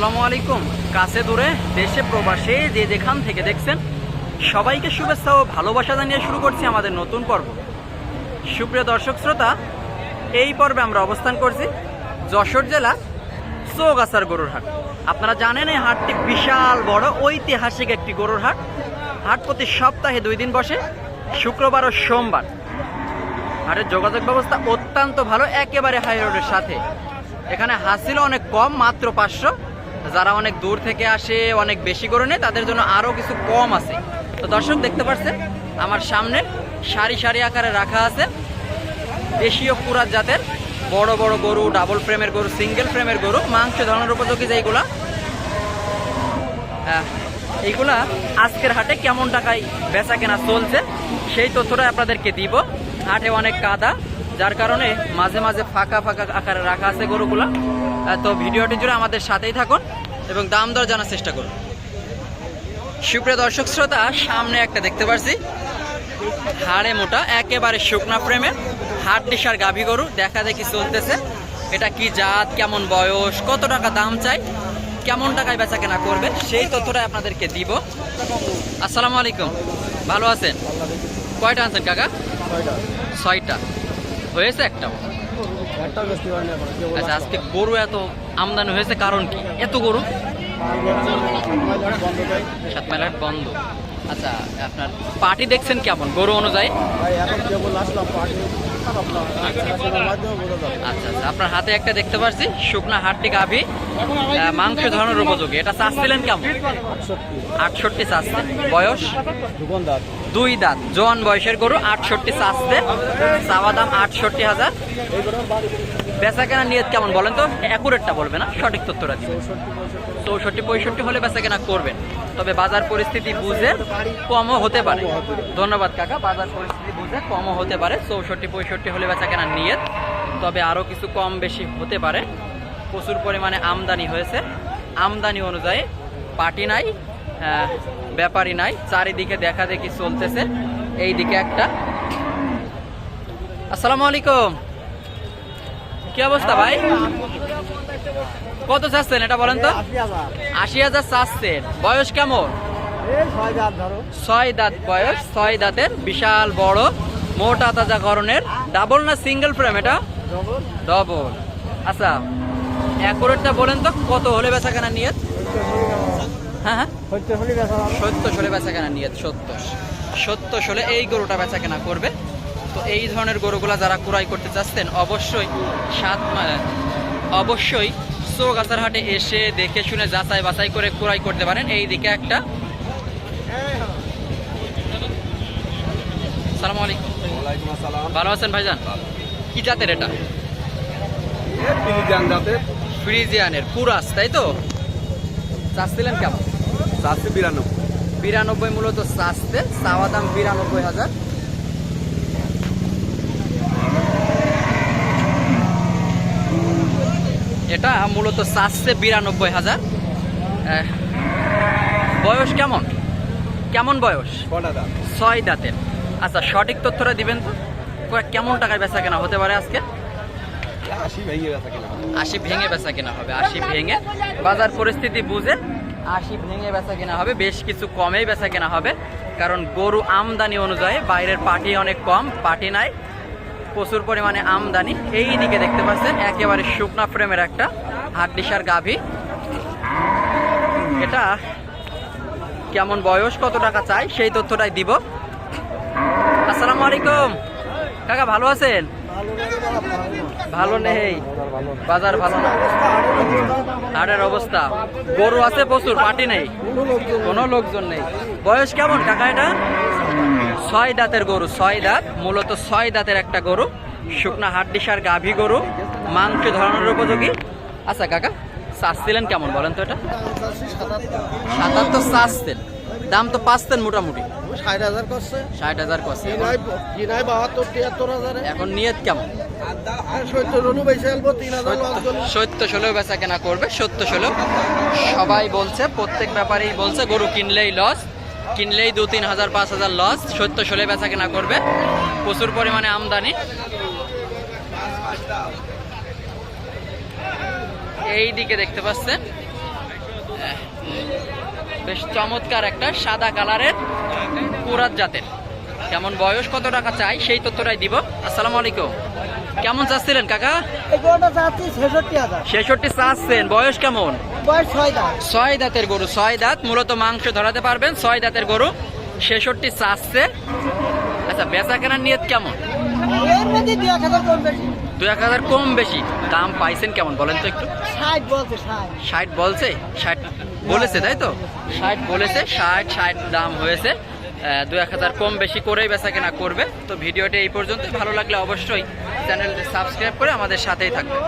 আসসালামু আলাইকুম। কাছে দূরে, দেশে প্রবাসে যে যেখান থেকে দেখছেন, সবাইকে শুভেচ্ছা ও ভালোবাসা জানিয়ে শুরু করছি আমাদের নতুন পর্ব। সুপ্রিয় দর্শক শ্রোতা, এই পর্বে আমরা অবস্থান করছি যশোর জেলা চৌগাছার গরুর হাট। আপনারা জানেন এই হাটটি বিশাল বড়, ঐতিহাসিক একটি গরুর হাট। হাট প্রতি সপ্তাহে দুই দিন বসে, শুক্রবার ও সোমবার। হাটের যোগাযোগ ব্যবস্থা অত্যন্ত ভালো, একেবারে হাই রোডের সাথে। এখানে হাসিল অনেক কম, মাত্র পাঁচশো যারা অনেক দূর থেকে আসে অনেক বেশি করে নেয় তাদের জন্য আরও কিছু কম আছে। তো দর্শক দেখতে পাচ্ছেন আমার সামনে সারি সারি আকারে রাখা আছে। দেশীয় পুরাত জাতের বড় বড় গরু ডাবল ফ্রেমের গরু সিঙ্গেল ফ্রেমের গরু মাংস ধরনের উপযোগী যেইগুলা আহ, এইগুলা আজকের হাটে কেমন টাকায় বেচা কেনা চলছে সেই তথ্যটা আপনাদেরকে দিব। হাটে অনেক কাদা যার কারণে মাঝে মাঝে ফাঁকা ফাঁকা আকারে রাখা আছে গরুগুলা। তো ভিডিওটি জুড়ে আমাদের সাথেই থাকুন এবং দাম দর জানার চেষ্টা করুন। সুপ্রিয় দর্শক শ্রোতা সামনে একটা দেখতে পাচ্ছি হাড়ে মোটা একেবারে শুকনা প্রেমের হাট ডিসার গাভী গরু দেখা দেখি চলতেছে। এটা কি জাত কেমন বয়স কত টাকা দাম চাই কেমন টাকায় বেচা কেনা করবে সেই তথ্যটা আপনাদেরকে দিব। আসসালামু আলাইকুম। ভালো আছেন? কয়টা আনছেন কাকা? ছয়টা। হয়েছে একটা? একটা বেশি হয় না এখন কেবল আচ্ছা আজকে গরু এত আমদানি হয়েছে কারণ কি? এত গরু? সাত মেলাট বন্ধ। আচ্ছা আপনার পার্টি দেখছেন কেমন? গরু অনুযায়ী? যাবে। আচ্ছা আচ্ছা আপনার হাতে একটা দেখতে পাচ্ছি শুকনা হাড্ডি গাভী মাংস ধরনের উপযোগী। এটা চাচ্ছিলেন কেমন? আটষট্টি চাচ্ছে। বয়স? দুই দাঁত। জোয়ান বয়সের গরু আটষট্টি চাচ্ছে। চাওয়া দাম আটষট্টি হাজার। বেচা কেনা নিয়ত কেমন বলেন তো? অ্যাকুরেটটা বলবে না? সঠিক তথ্যটা দিবে চৌষট্টি পঁয়ষট্টি। চৌষট্টি পঁয়ষট্টি হলে বেচা কেনা করবেন। তবে বাজার পরিস্থিতি বুঝে কমও হতে পারে। ধন্যবাদ কাকা বাজার পরিস্থিতি বুঝে কমও হতে পারে। চৌষট্টি পঁয়ষট্টি হলে বেচা কেনা নিয়ত তবে আরও কিছু কম বেশি হতে পারে। প্রচুর পরিমাণে আমদানি হয়েছে। আমদানি অনুযায়ী পার্টি নাই আহ, ব্যাপারী নাই। চারিদিকে দেখা দেখি চলতেছে। এই দিকে একটা। আসসালামু আলাইকুম। কি অবস্থা ভাই? কত চাচ্ছেন এটা বলেন তো? আশি হাজার চাচ্ছেন। বয়স কেমন? ছয় দাঁত বয়স ছয় দাঁতের বিশাল বড় মোটা তাজা করণের ডাবল না সিঙ্গেল ফ্রেম এটা? ডবল। আচ্ছা অ্যাকুরেটটা বলেন তো কত হলে বেচা কেনা নিয়ত? হ্যাঁ হ্যাঁ। হচ্ছে হলি বেচা কেনা নিয়ত সত্য সত্য ষোলে এই গরুটা বেচা কেনা করবে। তো এই ধরনের গরুগুলা যারা ক্রয় করতে চাচ্ছেন অবশ্যই সাত অবশ্যই চৌগাছার হাটে এসে দেখে শুনে যাচাই বাছাই করে ক্রয় করতে পারেন। এই দিকে একটা সালাম আলাইকুম। ভালো আছেন ভাইজান? কি জাতের এটা? ফ্রিজিয়ানের পুরাস তাই তো? চাচ্ছিলেন কেমন? চারশো বিরানব্বই। বিরানব্বই মূলত চাচ্ছে চাওয়া দাম বিরানব্বই হাজার। এটা মূলত চাচ্ছে বিরানব্বই হাজার। বয়স কেমন? কেমন বয়স? ছয় দাঁতের। আচ্ছা সঠিক তথ্যটা দিবেন তো? কেমন টাকায় বেচা কেনা হতে পারে আজকে? আশি ভেঙে বেচা কেনা হবে আশি ভেঙে। বাজার পরিস্থিতি বুঝে আশি ভেঙে বেচা কেনা হবে বেশ কিছু কমেই বেচা কেনা হবে। কারণ গরু আমদানি অনুযায়ী বাইরের পাটি অনেক কম পাটি নাই। প্রচুর পরিমাণে আমদানি। এই দিকে দেখতে পাচ্ছেন, একেবারে শুকনা ফ্রেমের একটা হাড্ডিসার গাভী। এটা কেমন বয়স, কত টাকা চাই, সেই তথ্যটাই দিব। আসসালামু আলাইকুম। কাকা, ভালো আছেন? ভালো নেই। বাজার ভালো না। হাটের অবস্থা। গরু আছে প্রচুর, পাটি নেই। কোনো লোকজন নেই। বয়স কেমন, কাকা এটা? ছয় দাঁতের গরু ছয় দাঁত মূলত ছয় দাঁতের একটা গরু শুকনা হাড্ডিসার গাভী গরু মাংস ধরানোর উপযোগী। আচ্ছা কাকা চাচ্ছিলেন কেমন? বলেন তো এটা। সাতাত্তর চাচ্ছেন দাম তো পাচ্ছেন মোটামুটি। ষাট হাজার করছে। ষাট হাজার করছে। কিনাই কিনাই বাহাত্তর তিয়াত্তর হাজারে। এখন নিয়ত কেমন? সত্য ষোলো বেচা কেনা করবে সত্য ষোলো সবাই বলছে প্রত্যেক ব্যাপারেই বলছে গরু কিনলেই লস কিনলেই দু তিন হাজার পাঁচ হাজার লস সত্য ষোলো বেচা কেনা করবে। প্রচুর পরিমাণে আমদানি। এই দিকে দেখতে পাচ্ছেন। বেশ চমৎকার একটা সাদা কালারের কুরাত জাতের। কেমন বয়স কত টাকা চাই সেই তথ্যটাই দিব। আসসালামু আলাইকুম। কেমন চাচ্ছিলেন কাকা? ছেষট্টি চাচ্ছেন বয়স কেমন? ছয় দাঁতের গরু ছয় দাঁত। মূলত মাংস ধরাতে পারবেন ছয় দাঁতের গরু। ছেষট্টি চাচ্ছে। আচ্ছা বেচা কেনার নিয়ত কেমন? দু এক হাজার কম বেশি। দাম পাইছেন কেমন বলেন তো একটু? ষাট বলছে ষাট। বলছে? তাই তো? ষাট বলেছে ষাট ষাট দাম হয়েছে। দু এক হাজার কম বেশি করেই বেচা কেনা করবে। তো ভিডিওটি এই পর্যন্ত ভালো লাগলে অবশ্যই চ্যানেলটি সাবস্ক্রাইব করে আমাদের সাথেই থাকবে